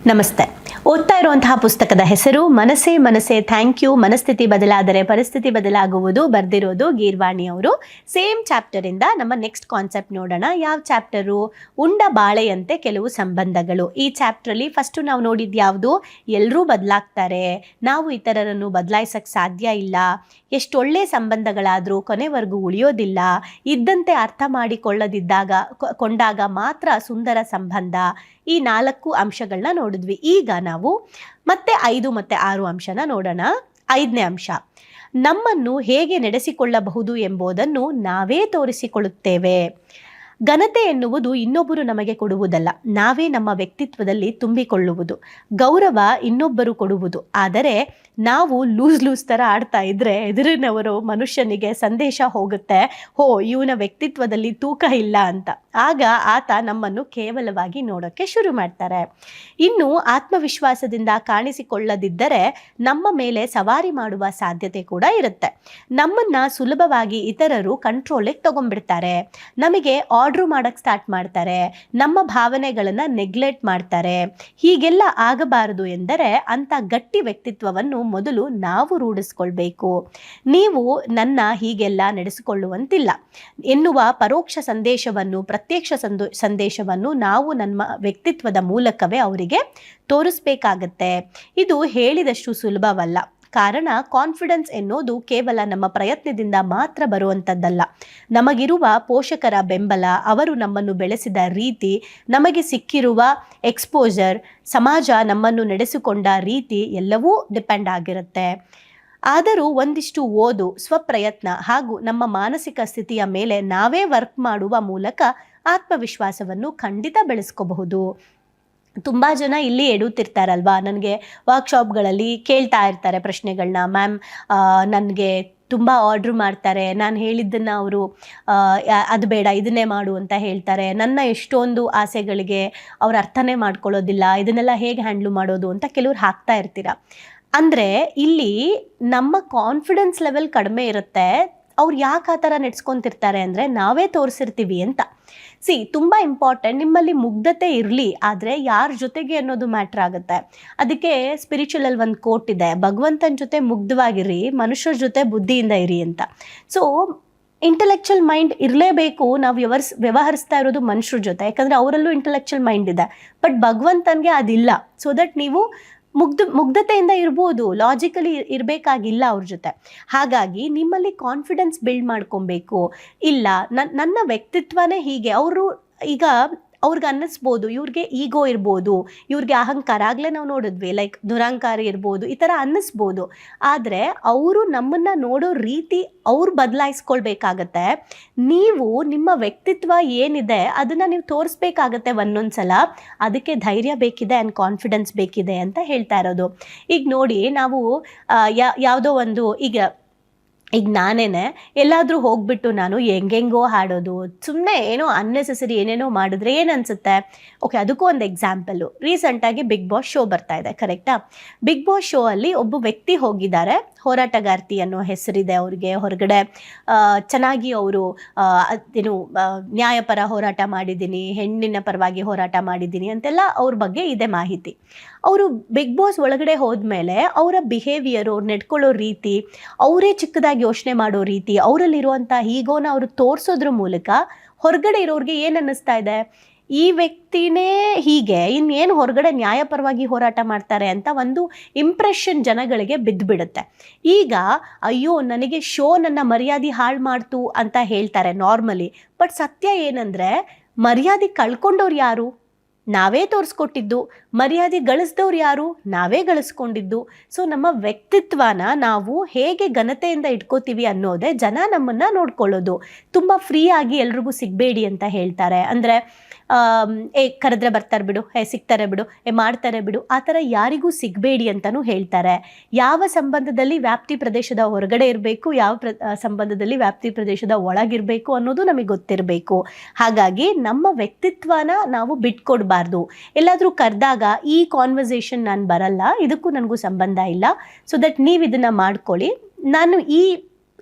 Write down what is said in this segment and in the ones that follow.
ನಮಸ್ತೆ ಓದ್ತಾ ಇರುವಂತಹ ಪುಸ್ತಕದ ಹೆಸರು ಮನಸ್ಸೇ ಮನಸ್ಸೇ ಥ್ಯಾಂಕ್ ಯು ಮನಸ್ಥಿತಿ ಬದಲಾದರೆ ಪರಿಸ್ಥಿತಿ ಬದಲಾಗುವುದು, ಬರ್ದಿರೋದು ಗೀರ್ವಾಣಿ ಅವರು. ಸೇಮ್ ಚಾಪ್ಟರ್ ಇಂದ ನಮ್ಮ ನೆಕ್ಸ್ಟ್ ಕಾನ್ಸೆಪ್ಟ್ ನೋಡೋಣ. ಯಾವ ಚಾಪ್ಟರು ಉಂಡ ಬಾಳೆಯಂತೆ ಕೆಲವು ಸಂಬಂಧಗಳು. ಈ ಚಾಪ್ಟ್ರಲ್ಲಿ ಫಸ್ಟ್ ನಾವು ನೋಡಿದ್ದು ಯಾವುದು? ಎಲ್ಲರೂ ಬದಲಾಗ್ತಾರೆ. ನಾವು ಇತರರನ್ನು ಬದಲಾಯಿಸಕ್ಕೆ ಸಾಧ್ಯ ಇಲ್ಲ. ಎಷ್ಟು ಒಳ್ಳೆ ಸಂಬಂಧಗಳಾದರೂ ಕೊನೆವರೆಗೂ ಉಳಿಯೋದಿಲ್ಲ. ಇದ್ದಂತೆ ಅರ್ಥ ಮಾಡಿಕೊಳ್ಳದಿದ್ದಾಗ, ಕೊಂಡಾಗ ಮಾತ್ರ ಸುಂದರ ಸಂಬಂಧ. ಈ ನಾಲ್ಕು ಅಂಶಗಳನ್ನ ನೋಡಿದ್ವಿ. ಈಗ ಮತ್ತೆ ಐದು ಮತ್ತೆ ಆರು ಅಂಶನ ನೋಡೋಣ. ಐದನೇ ಅಂಶ. ನಮ್ಮನ್ನು ಹೇಗೆ ನಡೆಸಿಕೊಳ್ಳಬಹುದು ಎಂಬುದನ್ನು ನಾವೇ ತೋರಿಸಿಕೊಳ್ಳುತ್ತೇವೆ. ಘನತೆ ಎನ್ನುವುದು ಇನ್ನೊಬ್ಬರು ನಮಗೆ ಕೊಡುವುದಲ್ಲ. ನಾವೇ ನಮ್ಮ ವ್ಯಕ್ತಿತ್ವದಲ್ಲಿ ತುಂಬಿಕೊಳ್ಳುವುದು. ಗೌರವ ಇನ್ನೊಬ್ಬರು ಕೊಡುವುದು. ಆದರೆ ನಾವು ಲೂಸ್ ಲೂಸ್ ಥರ ಆಡ್ತಾ ಇದ್ರೆ ಎದುರಿನವರು ಮನುಷ್ಯನಿಗೆ ಸಂದೇಶ ಹೋಗುತ್ತೆ, ಹೋ, ಇವನ ವ್ಯಕ್ತಿತ್ವದಲ್ಲಿ ತೂಕ ಇಲ್ಲ ಅಂತ. ಆಗ ಆತ ನಮ್ಮನ್ನು ಕೇವಲವಾಗಿ ನೋಡೋಕ್ಕೆ ಶುರು ಮಾಡ್ತಾರೆ. ಇನ್ನು ಆತ್ಮವಿಶ್ವಾಸದಿಂದ ಕಾಣಿಸಿಕೊಳ್ಳದಿದ್ದರೆ ನಮ್ಮ ಮೇಲೆ ಸವಾರಿ ಮಾಡುವ ಸಾಧ್ಯತೆ ಕೂಡ ಇರುತ್ತೆ. ನಮ್ಮನ್ನ ಸುಲಭವಾಗಿ ಇತರರು ಕಂಟ್ರೋಲಿಗೆ ತಗೊಂಡ್ಬಿಡ್ತಾರೆ. ನಮಗೆ ಆರ್ಡ್ರ್ ಮಾಡಕ್ಕೆ ಸ್ಟಾರ್ಟ್ ಮಾಡ್ತಾರೆ. ನಮ್ಮ ಭಾವನೆಗಳನ್ನು ನೆಗ್ಲೆಕ್ಟ್ ಮಾಡ್ತಾರೆ. ಹೀಗೆಲ್ಲ ಆಗಬಾರದು ಎಂದರೆ ಅಂತ ಗಟ್ಟಿ ವ್ಯಕ್ತಿತ್ವವನ್ನು ಮೊದಲು ನಾವು ರೂಢಿಸ್ಕೊಳ್ಬೇಕು. ನೀವು ನನ್ನ ಹೀಗೆಲ್ಲ ನಡೆಸಿಕೊಳ್ಳುವಂತಿಲ್ಲ. ಎನ್ನುವ ಪರೋಕ್ಷ ಸಂದೇಶವನ್ನು, ಪ್ರತ್ಯಕ್ಷ ಸಂದೋ, ಸಂದೇಶವನ್ನು ನಾವು ನಮ್ಮ ವ್ಯಕ್ತಿತ್ವದ ಮೂಲಕವೇ ಅವರಿಗೆ ತೋರಿಸ್ಬೇಕಾಗತ್ತೆ. ಇದು ಹೇಳಿದಷ್ಟು ಸುಲಭವಲ್ಲ. ಕಾರಣ ಕಾನ್ಫಿಡೆನ್ಸ್ ಎನ್ನುವುದು ಕೇವಲ ನಮ್ಮ ಪ್ರಯತ್ನದಿಂದ ಮಾತ್ರ ಬರುವಂಥದ್ದಲ್ಲ ನಮಗಿರುವ ಪೋಷಕರ ಬೆಂಬಲ, ಅವರು ನಮ್ಮನ್ನು ಬೆಳೆಸಿದ ರೀತಿ, ನಮಗೆ ಸಿಕ್ಕಿರುವ ಎಕ್ಸ್ಪೋಜರ್ ಸಮಾಜ ನಮ್ಮನ್ನು ನಡೆಸಿಕೊಂಡ ರೀತಿ ಎಲ್ಲವೂ ಡಿಪೆಂಡ್ ಆಗಿರುತ್ತೆ. ಆದರೂ ಒಂದಿಷ್ಟು ಓದು, ಸ್ವಪ್ರಯತ್ನ ಹಾಗೂ ನಮ್ಮ ಮಾನಸಿಕ ಸ್ಥಿತಿಯ ಮೇಲೆ ನಾವೇ ವರ್ಕ್ ಮಾಡುವ ಮೂಲಕ ಆತ್ಮವಿಶ್ವಾಸವನ್ನು ಖಂಡಿತ ಬೆಳೆಸ್ಕೋಬಹುದು. ತುಂಬ ಜನ ಇಲ್ಲಿ ಎಡುತ್ತಿರ್ತಾರಲ್ವಾ ನನಗೆ ವರ್ಕ್ಶಾಪ್ಗಳಲ್ಲಿ ಕೇಳ್ತಾ ಇರ್ತಾರೆ ಪ್ರಶ್ನೆಗಳನ್ನ ಮ್ಯಾಮ್ ನನಗೆ ತುಂಬ ಆರ್ಡ್ರ್ ಮಾಡ್ತಾರೆ. ನಾನು ಹೇಳಿದ್ದನ್ನು ಅವರು ಅದು ಬೇಡ, ಇದನ್ನೇ ಮಾಡು ಅಂತ ಹೇಳ್ತಾರೆ. ನನ್ನ ಎಷ್ಟೊಂದು ಆಸೆಗಳಿಗೆ ಅವ್ರು ಅರ್ಥನೇ ಮಾಡ್ಕೊಳ್ಳೋದಿಲ್ಲ. ಇದನ್ನೆಲ್ಲ ಹೇಗೆ ಹ್ಯಾಂಡ್ಲ್ ಮಾಡೋದು ಅಂತ ಕೆಲವ್ರು ಹಾಕ್ತಾ ಇರ್ತೀರ. ಅಂದರೆ ಇಲ್ಲಿ ನಮ್ಮ ಕಾನ್ಫಿಡೆನ್ಸ್ ಲೆವೆಲ್ ಕಡಿಮೆ ಇರುತ್ತೆ. ಅವ್ರು ಯಾಕೆ ಆ ಥರ ನೆಡ್ಸ್ಕೊತಿರ್ತಾರೆ ಅಂದರೆ ನಾವೇ ತೋರಿಸಿರ್ತೀವಿ ಅಂತ. ಸಿ ತುಂಬ ಇಂಪಾರ್ಟೆಂಟ್ ನಿಮ್ಮಲ್ಲಿ ಮುಗ್ಧತೆ ಇರಲಿ, ಆದರೆ ಯಾರ ಜೊತೆಗೆ ಅನ್ನೋದು ಮ್ಯಾಟ್ರ್ ಆಗುತ್ತೆ. ಅದಕ್ಕೆ ಸ್ಪಿರಿಚುವಲ್ ಒಂದು ಕೋಟ್ ಇದೆ, ಭಗವಂತನ ಜೊತೆ ಮುಗ್ಧವಾಗಿರಿ, ಮನುಷ್ಯರ ಜೊತೆ ಬುದ್ಧಿಯಿಂದ ಇರಿ ಅಂತ. ಸೊ ಇಂಟೆಲೆಕ್ಚುಯಲ್ ಮೈಂಡ್ ಇರಲೇಬೇಕು, ನಾವು ವ್ಯವಹರಿಸ್, ವ್ಯವಹರಿಸ್ತಾ ಇರೋದು ಮನುಷ್ಯರ ಜೊತೆ, ಯಾಕಂದರೆ ಅವರಲ್ಲೂ ಇಂಟೆಲೆಕ್ಚುಯಲ್ ಮೈಂಡ್ ಇದೆ. ಬಟ್ ಭಗವಂತನಿಗೆ ಅದಿಲ್ಲ. ಸೊ ದಟ್ ನೀವು ಮುಗ್ಧ, ಮುಗ್ಧತೆಯಿಂದ ಇರ್ಬೋದು ಲಾಜಿಕಲಿ ಇರಬೇಕಾಗಿಲ್ಲ ಅವ್ರ ಜೊತೆ. ಹಾಗಾಗಿ ನಿಮ್ಮಲ್ಲಿ ಕಾನ್ಫಿಡೆನ್ಸ್ ಬಿಲ್ಡ್ ಮಾಡ್ಕೊಬೇಕು. ಇಲ್ಲ ನನ್ನ ವ್ಯಕ್ತಿತ್ವನೇ ಹೀಗೆ. ಅವರು ಈಗ ಅವ್ರಿಗೆ ಅನ್ನಿಸ್ಬೋದು, ಇವ್ರಿಗೆ ಈಗೋ ಇರ್ಬೋದು, ಇವ್ರಿಗೆ ಅಹಂಕಾರ ಆಗಲೇ ನಾವು ನೋಡಿದ್ವಿ ಲೈಕ್ ದುರಹಂಕಾರ ಇರ್ಬೋದು, ಈ ಥರ ಅನ್ನಿಸ್ಬೋದು. ಆದರೆ ಅವರು ನಮ್ಮನ್ನು ನೋಡೋ ರೀತಿ ಅವ್ರು ಬದಲಾಯಿಸ್ಕೊಳ್ಬೇಕಾಗತ್ತೆ. ನೀವು ನಿಮ್ಮ ವ್ಯಕ್ತಿತ್ವ ಏನಿದೆ ಅದನ್ನು ನೀವು ತೋರಿಸ್ಬೇಕಾಗತ್ತೆ ಒಂದೊಂದು ಸಲ ಅದಕ್ಕೆ ಧೈರ್ಯ ಬೇಕಿದೆ ಆ್ಯಂಡ್ ಕಾನ್ಫಿಡೆನ್ಸ್ ಬೇಕಿದೆ ಅಂತ ಹೇಳ್ತಾ ಇರೋದು. ಈಗ ನೋಡಿ, ನಾವು ಯಾವುದೋ ಒಂದು, ಈಗ ಈಗ ನಾನೇನೆ ಎಲ್ಲಾದರೂ ಹೋಗ್ಬಿಟ್ಟು ನಾನು ಹೆಂಗೆಂಗೋ ಹಾಡೋದು ಸುಮ್ಮನೆ ಏನೋ ಅನ್ನೆಸೆಸರಿ ಏನೇನೋ ಮಾಡಿದ್ರೆ ಏನು ಅನಿಸುತ್ತೆ? ಓಕೆ ಅದಕ್ಕೂ ಒಂದು ಎಕ್ಸಾಂಪಲ್ಲು ರೀಸೆಂಟಾಗಿ ಬಿಗ್ ಬಾಸ್ ಶೋ ಬರ್ತಾ ಇದೆ ಕರೆಕ್ಟಾ ಬಿಗ್ ಬಾಸ್ ಶೋ ಅಲ್ಲಿ ಒಬ್ಬ ವ್ಯಕ್ತಿ ಹೋಗಿದ್ದಾರೆ, ಹೋರಾಟಗಾರ್ತಿ ಅನ್ನೋ ಹೆಸರಿದೆ ಅವ್ರಿಗೆ ಹೊರಗಡೆ. ಚೆನ್ನಾಗಿ ಅವರು ಏನು ನ್ಯಾಯಪರ ಹೋರಾಟ ಮಾಡಿದ್ದೀನಿ, ಹೆಣ್ಣಿನ ಪರವಾಗಿ ಹೋರಾಟ ಮಾಡಿದ್ದೀನಿ ಅಂತೆಲ್ಲ ಅವ್ರ ಬಗ್ಗೆ ಇದೆ ಮಾಹಿತಿ. ಅವರು ಬಿಗ್ ಬಾಸ್ ಒಳಗಡೆ ಹೋದ್ಮೇಲೆ ಅವರ ಬಿಹೇವಿಯರು ಅವ್ರು ರೀತಿ, ಅವರೇ ಚಿಕ್ಕದಾಗಿ ಯೋಚನೆ ಮಾಡೋ ರೀತಿ ಅವರಲ್ಲಿರುವಂಥ ಹೀಗೋನ ಅವರು ತೋರಿಸೋದ್ರ ಮೂಲಕ ಹೊರಗಡೆ ಇರೋರಿಗೆ ಏನು ಅನ್ನಿಸ್ತಾ ಇದೆ? ಈ ವ್ಯಕ್ತಿನೇ ಹೀಗೆ, ಇನ್ನೇನು ಹೊರಗಡೆ ನ್ಯಾಯಪರವಾಗಿ ಹೋರಾಟ ಮಾಡ್ತಾರೆ ಅಂತ ಒಂದು ಇಂಪ್ರೆಷನ್ ಜನಗಳಿಗೆ ಬಿದ್ದುಬಿಡುತ್ತೆ ಈಗ, ಅಯ್ಯೋ, ನನಗೆ ಶೋ ನನ್ನ ಮರ್ಯಾದೆ ಹಾಳು ಮಾಡ್ತು ಅಂತ ಹೇಳ್ತಾರೆ ನಾರ್ಮಲಿ ಬಟ್ ಸತ್ಯ ಏನಂದರೆ, ಮರ್ಯಾದೆ ಕಳ್ಕೊಂಡವ್ರು ಯಾರು? ನಾವೇ ತೋರಿಸ್ಕೊಟ್ಟಿದ್ದು, ಮರ್ಯಾದೆ ಗಳಿಸ್ದವ್ರು ಯಾರು? ನಾವೇ ಗಳಿಸ್ಕೊಂಡಿದ್ದು. ಸೊ ನಮ್ಮ ವ್ಯಕ್ತಿತ್ವನ ನಾವು ಹೇಗೆ ಘನತೆಯಿಂದ ಇಟ್ಕೋತೀವಿ ಅನ್ನೋದೇ ಜನ ನಮ್ಮನ್ನು ನೋಡ್ಕೊಳ್ಳೋದು. ತುಂಬ ಫ್ರೀಯಾಗಿ ಎಲ್ರಿಗೂ ಸಿಗಬೇಡಿ ಅಂತ ಹೇಳ್ತಾರೆ. ಅಂದರೆ ಏ, ಕರೆದ್ರೆ ಬರ್ತಾರೆ ಬಿಡು, ಏ, ಸಿಗ್ತಾರೆ ಬಿಡು, ಏ, ಮಾಡ್ತಾರೆ ಬಿಡು, ಆ ಥರ ಯಾರಿಗೂ ಸಿಗಬೇಡಿ ಅಂತಲೂ ಹೇಳ್ತಾರೆ. ಯಾವ ಸಂಬಂಧದಲ್ಲಿ ವ್ಯಾಪ್ತಿ ಪ್ರದೇಶದ ಹೊರಗಡೆ ಇರಬೇಕು, ಯಾವ ಪ್ರ ಸಂಬಂಧದಲ್ಲಿ ವ್ಯಾಪ್ತಿ ಪ್ರದೇಶದ ಒಳಗಿರಬೇಕು ಅನ್ನೋದು ನಮಗೆ ಗೊತ್ತಿರಬೇಕು. ಹಾಗಾಗಿ ನಮ್ಮ ವ್ಯಕ್ತಿತ್ವನ ನಾವು ಬಿಟ್ಕೊಡ್ಬಾರ್ದು. ಎಲ್ಲಾದರೂ ಕರೆದಾಗ ಈ ಕಾನ್ವರ್ಸೇಷನ್ ನಾನು ಬರಲ್ಲ, ಇದಕ್ಕೂ ನನಗೂ ಸಂಬಂಧ ಇಲ್ಲ ಸೊ ದಟ್ ನೀವು ಇದನ್ನು ಮಾಡ್ಕೊಳ್ಳಿ. ನಾನು ಈ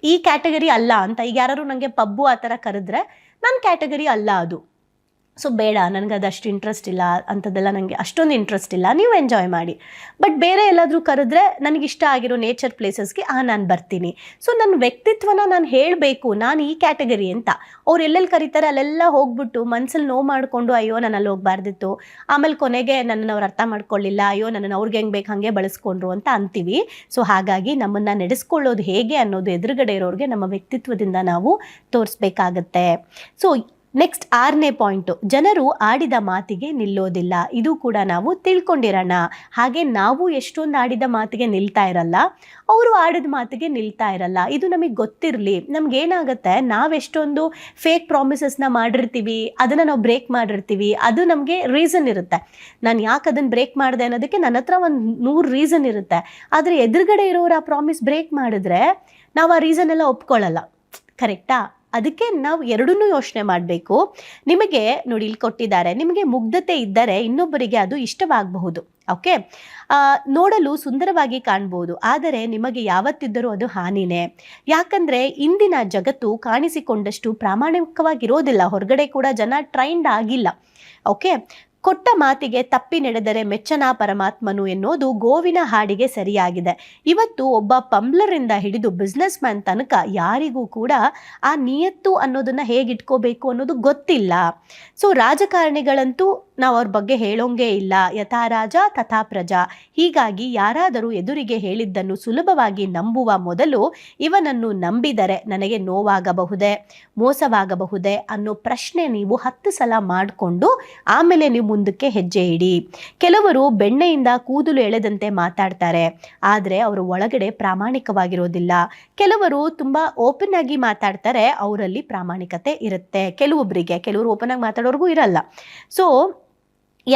ಈ ಕ್ಯಾಟಗರಿ ಅಲ್ಲ ಅಂತ, ಈಗ ಯಾರು ನನಗೆ ಪಬ್ಬು ಆ ಥರ ಕರೆದ್ರೆ ನನ್ನ ಕ್ಯಾಟಗರಿ ಅಲ್ಲ ಅದು. ಸೊ ಬೇಡ, ನನಗೆ ಅದಷ್ಟು ಇಂಟ್ರೆಸ್ಟ್ ಇಲ್ಲ, ಅಂಥದ್ದೆಲ್ಲ ನನಗೆ ಅಷ್ಟೊಂದು ಇಂಟ್ರೆಸ್ಟ್ ಇಲ್ಲ, ನೀವು ಎಂಜಾಯ್ ಮಾಡಿ. ಬಟ್ ಬೇರೆ ಎಲ್ಲಾದರೂ ಕರೆದ್ರೆ ನನಗೆ ಇಷ್ಟ ಆಗಿರೋ ನೇಚರ್ ಪ್ಲೇಸಸ್ಗೆ ಆ, ನಾನು ಬರ್ತೀನಿ. ಸೊ ನನ್ನ ವ್ಯಕ್ತಿತ್ವನ ನಾನು ಹೇಳಬೇಕು, ನಾನು ಈ ಕ್ಯಾಟಗರಿ ಅಂತ. ಅವ್ರು ಎಲ್ಲೆಲ್ಲಿ ಕರೀತಾರೆ, ಅಲ್ಲೆಲ್ಲ ಹೋಗ್ಬಿಟ್ಟು ಮನ್ಸಲ್ಲಿ ನೋವು ಮಾಡಿಕೊಂಡು, ಅಯ್ಯೋ ನಾನು ಅಲ್ಲಿ ಹೋಗ್ಬಾರ್ದಿತ್ತು. ಆಮೇಲೆ ಕೊನೆಗೆ ನನ್ನನ್ನು ಅವ್ರು ಅರ್ಥ ಮಾಡ್ಕೊಳ್ಳಿಲ್ಲ, ಅಯ್ಯೋ, ನನ್ನನ್ನು ಅವ್ರಿಗೆ ಹೆಂಗೆ ಬೇಕು, ಹಾಗೆ ಬಳಸ್ಕೊಂಡ್ರು ಅಂತ ಅಂತೀವಿ. ಸೊ ಹಾಗಾಗಿ ನಮ್ಮನ್ನು ನಡೆಸ್ಕೊಳ್ಳೋದು ಹೇಗೆ ಅನ್ನೋದು ಎದುರುಗಡೆ ಇರೋರಿಗೆ ನಮ್ಮ ವ್ಯಕ್ತಿತ್ವದಿಂದ ನಾವು ತೋರಿಸ್ಬೇಕಾಗತ್ತೆ. ಸೊ ನೆಕ್ಸ್ಟ್ ಆರನೇ ಪಾಯಿಂಟು ಜನರು ಆಡಿದ ಮಾತಿಗೆ ನಿಲ್ಲೋದಿಲ್ಲ. ಇದು ಕೂಡ ನಾವು ತಿಳ್ಕೊಂಡಿರೋಣ. ಹಾಗೆ ನಾವು ಎಷ್ಟೊಂದು ಆಡಿದ ಮಾತಿಗೆ ನಿಲ್ತಾ ಇರಲ್ಲ. ಅವರು ಆಡಿದ ಮಾತಿಗೆ ನಿಲ್ತಾ ಇರಲ್ಲ. ಇದು ನಮಗೆ ಗೊತ್ತಿರಲಿ. ನಮಗೇನಾಗುತ್ತೆ ನಾವೆಷ್ಟೊಂದು ಫೇಕ್ ಪ್ರಾಮಿಸಸ್ನ ಮಾಡಿರ್ತೀವಿ. ಅದನ್ನು ನಾವು ಬ್ರೇಕ್ ಮಾಡಿರ್ತೀವಿ. ಅದು ನಮಗೆ ರೀಸನ್ ಇರುತ್ತೆ. ನಾನು ಯಾಕೆ ಅದನ್ನು ಬ್ರೇಕ್ ಮಾಡಿದೆ ಅನ್ನೋದಕ್ಕೆ ನನ್ನ ಹತ್ರ ಒಂದು ನೂರು ರೀಸನ್ ಇರುತ್ತೆ. ಆದರೆ ಎದುರುಗಡೆ ಇರೋರು ಆ ಪ್ರಾಮಿಸ್ ಬ್ರೇಕ್ ಮಾಡಿದ್ರೆ ನಾವು ಆ ರೀಸನ್ ಎಲ್ಲ ಒಪ್ಕೊಳ್ಳಲ್ಲ ಕರೆಕ್ಟಾ ಅದಕ್ಕೆ ನಾವು ಎರಡನ್ನೂ ಯೋಚನೆ ಮಾಡಬೇಕು. ನಿಮಗೆ ನೋಡಿ ಇಲ್ಲಿ ಕೊಟ್ಟಿದ್ದಾರೆ, ನಿಮಗೆ ಮುಗ್ಧತೆ ಇದ್ದರೆ ಇನ್ನೊಬ್ಬರಿಗೆ ಅದು ಇಷ್ಟವಾಗಬಹುದು. ಓಕೆ? ನೋಡಲು ಸುಂದರವಾಗಿ ಕಾಣ್ಬೋದು, ಆದರೆ ನಿಮಗೆ ಯಾವತ್ತಿದ್ದರೂ ಅದು ಹಾನಿನೇ. ಯಾಕಂದರೆ ಇಂದಿನ ಜಗತ್ತು ಕಾಣಿಸಿಕೊಂಡಷ್ಟು ಪ್ರಾಮಾಣಿಕವಾಗಿರೋದಿಲ್ಲ, ಹೊರಗಡೆ ಕೂಡ ಜನ ಟ್ರೈಂಡ್ ಆಗಿಲ್ಲ. ಓಕೆ? ಕೊಟ್ಟ ಮಾತಿಗೆ ತಪ್ಪಿ ನಡೆದರೆ ಮೆಚ್ಚನ ಪರಮಾತ್ಮನು ಎನ್ನುವುದು ಗೋವಿನ ಹಾಡಿಗೆ ಸರಿಯಾಗಿದೆ. ಇವತ್ತು ಒಬ್ಬ ಪಂಬ್ಲರಿಂದ ಹಿಡಿದು ಬಿಸ್ನೆಸ್ ಮ್ಯಾನ್ ತನಕ ಯಾರಿಗೂ ಕೂಡ ಆ ನಿಯತ್ತು ಅನ್ನೋದನ್ನ ಹೇಗೆ ಇಟ್ಕೋಬೇಕು ಅನ್ನೋದು ಗೊತ್ತಿಲ್ಲ. ಸೊ ರಾಜಕಾರಣಿಗಳಂತೂ ನಾವು ಅವ್ರ ಬಗ್ಗೆ ಹೇಳೋಂಗೇ ಇಲ್ಲ. ಯಥಾ ರಾಜ ತಥಾ ಪ್ರಜಾ. ಹೀಗಾಗಿ ಯಾರಾದರೂ ಎದುರಿಗೆ ಹೇಳಿದ್ದನ್ನು ಸುಲಭವಾಗಿ ನಂಬುವ ಮೊದಲು ಇವನನ್ನು ನಂಬಿದರೆ ನನಗೆ ನೋವಾಗಬಹುದೇ? ಮೋಸವಾಗಬಹುದೇ? ಅನ್ನೋ ಪ್ರಶ್ನೆ ನೀವು ಹತ್ತು ಸಲ ಮಾಡಿಕೊಂಡು ಆಮೇಲೆ ನೀವು ಮುಂದಕ್ಕೆ ಹೆಜ್ಜೆ ಇಡಿ. ಕೆಲವರು ಬೆಣ್ಣೆಯಿಂದ ಕೂದಲು ಎಳೆದಂತೆ ಮಾತಾಡ್ತಾರೆ. ಆದರೆ ಅವರು ಒಳಗಡೆ ಪ್ರಾಮಾಣಿಕವಾಗಿರೋದಿಲ್ಲ. ಕೆಲವರು ತುಂಬ ಓಪನ್ ಆಗಿ ಮಾತಾಡ್ತಾರೆ, ಅವರಲ್ಲಿ ಪ್ರಾಮಾಣಿಕತೆ ಇರುತ್ತೆ. ಕೆಲವೊಬ್ಬರಿಗೆ ಕೆಲವರು ಓಪನ್ ಆಗಿ ಮಾತಾಡೋರ್ಗೂ ಇರಲ್ಲ. ಸೊ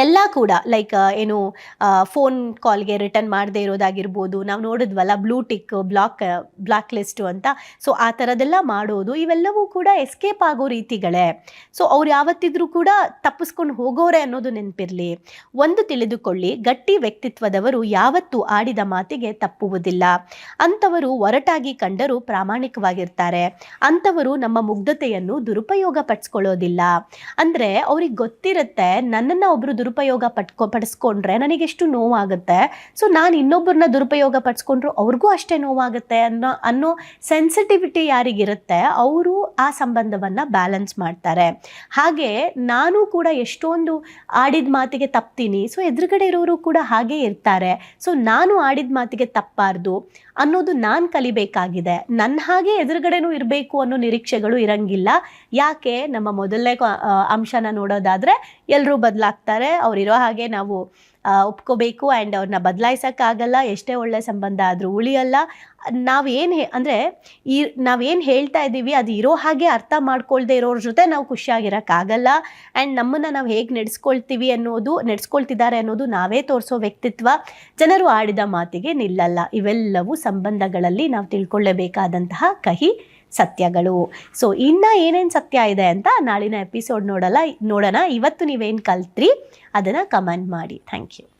ಎಲ್ಲ ಕೂಡ ಲೈಕ್ ಏನು ಫೋನ್ ಕಾಲ್ಗೆ ರಿಟರ್ನ್ ಮಾಡದೇ ಇರೋದಾಗಿರ್ಬೋದು, ನಾವು ನೋಡಿದ್ವಲ್ಲ blue tick block block list ಅಂತ. ಸೊ ಆ ಥರದೆಲ್ಲ ಮಾಡೋದು, ಇವೆಲ್ಲವೂ ಕೂಡ ಎಸ್ಕೇಪ್ ಆಗೋ ರೀತಿಗಳೇ. ಸೊ ಅವ್ರು ಯಾವತ್ತಿದ್ರೂ ಕೂಡ ತಪ್ಪಿಸ್ಕೊಂಡು ಹೋಗೋರೆ ಅನ್ನೋದು ನೆನಪಿರಲಿ. ಒಂದು ತಿಳಿದುಕೊಳ್ಳಿ, ಗಟ್ಟಿ ವ್ಯಕ್ತಿತ್ವದವರು ಯಾವತ್ತೂ ಆಡಿದ ಮಾತಿಗೆ ತಪ್ಪುವುದಿಲ್ಲ. ಅಂಥವರು ಒರಟಾಗಿ ಕಂಡರೂ ಪ್ರಾಮಾಣಿಕವಾಗಿರ್ತಾರೆ. ಅಂಥವರು ನಮ್ಮ ಮುಗ್ಧತೆಯನ್ನು ದುರುಪಯೋಗ ಪಡಿಸ್ಕೊಳ್ಳೋದಿಲ್ಲ ಅಂದರೆ, ಅವ್ರಿಗೆ ಗೊತ್ತಿರುತ್ತೆ, ನನ್ನನ್ನು ಒಬ್ಬರು ದುರುಪಯೋಗ ಪಟ್ಕೊ, ಪಡಿಸ್ಕೊಂಡ್ರೆ ನನಗೆಷ್ಟು ನೋವಾಗುತ್ತೆ. ಸೊ ನಾನು ಇನ್ನೊಬ್ಬರನ್ನ ದುರುಪಯೋಗ ಪಡಿಸ್ಕೊಂಡ್ರು ಅವ್ರಿಗೂ ಅಷ್ಟೇ ನೋವಾಗುತ್ತೆ ಅನ್ನೋ ಅನ್ನೋ ಸೆನ್ಸಿಟಿವಿಟಿ ಯಾರಿಗಿರುತ್ತೆ, ಅವರು ಆ ಸಂಬಂಧವನ್ನು ಬ್ಯಾಲೆನ್ಸ್ ಮಾಡ್ತಾರೆ. ಹಾಗೆ ನಾನು ಕೂಡ ಎಷ್ಟೊಂದು ಆಡಿದ ಮಾತಿಗೆ ತಪ್ತೀನಿ. ಸೊ ಎದುರುಗಡೆ ಇರೋರು ಕೂಡ ಹಾಗೆ ಇರ್ತಾರೆ. ಸೊ ನಾನು ಆಡಿದ ಮಾತಿಗೆ ತಪ್ಪಾರ್ದು ಅನ್ನೋದು ನಾನು ಕಲಿಬೇಕಾಗಿದೆ. ನನ್ನ ಹಾಗೆ ಎದುರುಗಡೆನೂ ಇರಬೇಕು ಅನ್ನೋ ನಿರೀಕ್ಷೆಗಳು ಇರಂಗಿಲ್ಲ. ಯಾಕೆ? ನಮ್ಮ ಮೊದಲನೇ ಅಂಶನ ನೋಡೋದಾದರೆ ಎಲ್ಲರೂ ಬದಲಾಗ್ತಾರೆ ಅವ್ರಿರೋ ಹಾಗೆ ನಾವು ಒಪ್ಕೋಬೇಕು ಆ್ಯಂಡ್ ಅವ್ರನ್ನ ಬದಲಾಯಿಸೋಕ್ಕಾಗಲ್ಲ, ಎಷ್ಟೇ ಒಳ್ಳೆ ಸಂಬಂಧ ಆದರೂ ಉಳಿಯಲ್ಲ. ನಾವೇನು ಅಂದರೆ ಈ ನಾವೇನು ಹೇಳ್ತಾ ಇದ್ದೀವಿ, ಅದು ಇರೋ ಹಾಗೆ ಅರ್ಥ ಮಾಡ್ಕೊಳ್ದೆ ಇರೋರ ಜೊತೆ ನಾವು ಖುಷಿಯಾಗಿರೋಕ್ಕಾಗಲ್ಲ. ಆ್ಯಂಡ್ ನಮ್ಮನ್ನು ನಾವು ಹೇಗೆ ನಡೆಸ್ಕೊಳ್ತೀವಿ ಅನ್ನೋದು, ನಡೆಸ್ಕೊಳ್ತಿದ್ದಾರೆ ಅನ್ನೋದು ನಾವೇ ತೋರಿಸೋ ವ್ಯಕ್ತಿತ್ವ. ಜನರು ಆಡಿದ ಮಾತಿಗೆ ನಿಲ್ಲಲ್ಲ. ಇವೆಲ್ಲವೂ ಸಂಬಂಧಗಳಲ್ಲಿ ನಾವು ತಿಳ್ಕೊಳ್ಳೇಬೇಕಾದಂತಹ ಕಹಿ. ಸತ್ಯಗಳು. ಸೊ ಇನ್ನು ಏನೇನು ಸತ್ಯ ಇದೆ ಅಂತ ನಾಳಿನ ಎಪಿಸೋಡ್ ನೋಡಲ್ಲ ನೋಡೋಣ. ಇವತ್ತು ನೀವೇನು ಕಲ್ತ್ರಿ, ಅದನ್ನು ಕಮೆಂಟ್ ಮಾಡಿ. Thank you